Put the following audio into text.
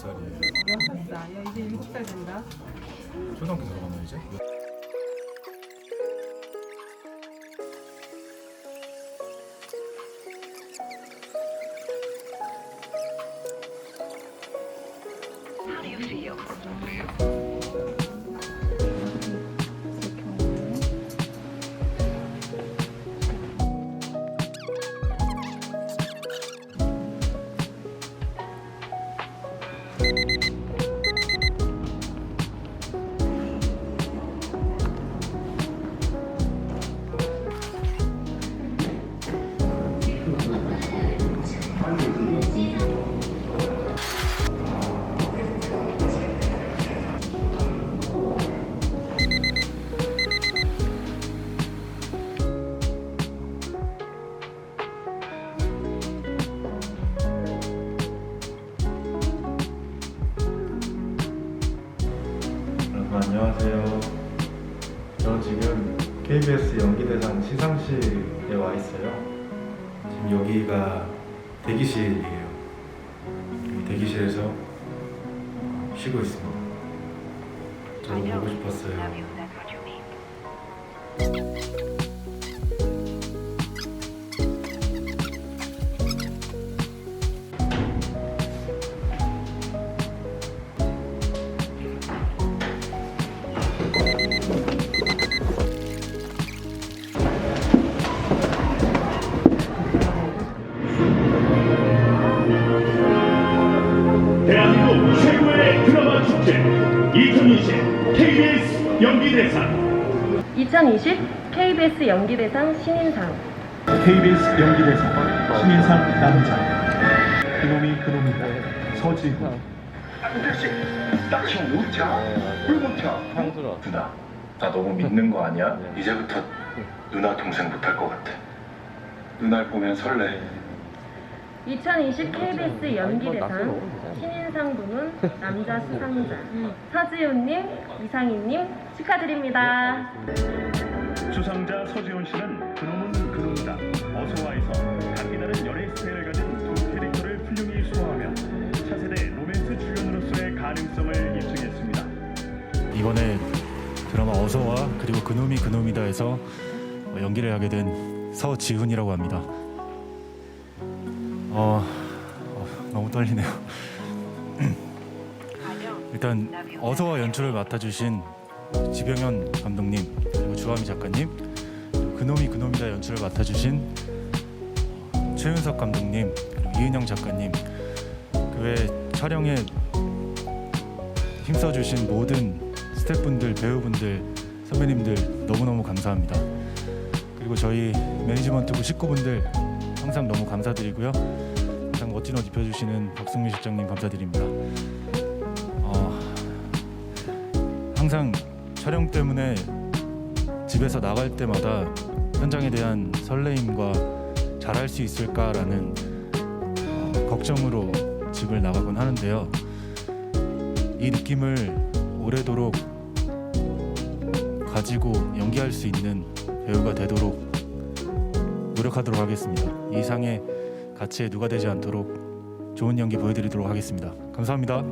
됐다. 야 이제 일곱 살 된다. 초등학교 들어갔나 이제? 여러분 안녕하세요. 저 지금 KBS 연기대상 시상식에 와 있어요. 지금 여기가 대기실이에요. 이 대기실에서 쉬고 있습니다. 저도 보고 싶었어요. 2017 2020 KBS 연기대상. 2020 KBS 연기대상 신인상. KBS 연기대상 신인상 남자 그놈이 그놈이다. 서지훈 안대식 당신 우차 꿀못차. 누나 나 너무 믿는 거 아니야? 네. 이제부터 누나 동생 못할 것 같아. 누나를 보면 설레. 2020 KBS 연기대상 신인상 부문 남자 수상자. 서지훈님, 이상희님 축하드립니다. 수상자 서지훈 씨는 그놈은 그놈이다. 어서와에서 각기 다른 연애 스타일을 가진 두 캐릭터를 훌륭히 소화하며 차세대 로맨스 출연으로서의 가능성을 입증했습니다. 이번에 드라마 어서와 그리고 그놈이 그놈이다에서 연기를 하게 된 서지훈이라고 합니다. 어, 어, 너무 떨리네요. 일단 어서와 연출을 맡아주신 지병현 감독님 그리고 주하미 작가님 그리고 그놈이 그놈이다 연출을 맡아주신 어, 최윤석 감독님 그리고 이은영 작가님 그 외 촬영에 힘써주신 모든 스태프분들, 배우분들, 선배님들 너무너무 감사합니다. 그리고 저희 매니지먼트부 식구분들 항상 너무 감사드리고요. 항상 멋진 옷 입혀주시는 박승민 실장님 감사드립니다. 어, 항상 촬영 때문에 집에서 나갈 때마다 현장에 대한 설레임과 잘할 수 있을까라는 어, 걱정으로 집을 나가곤 하는데요. 이 느낌을 오래도록 가지고 연기할 수 있는 배우가 되도록 노력하도록 하겠습니다. 이 상의 가치에 누가 되지 않도록 좋은 연기 보여드리도록 하겠습니다. 감사합니다.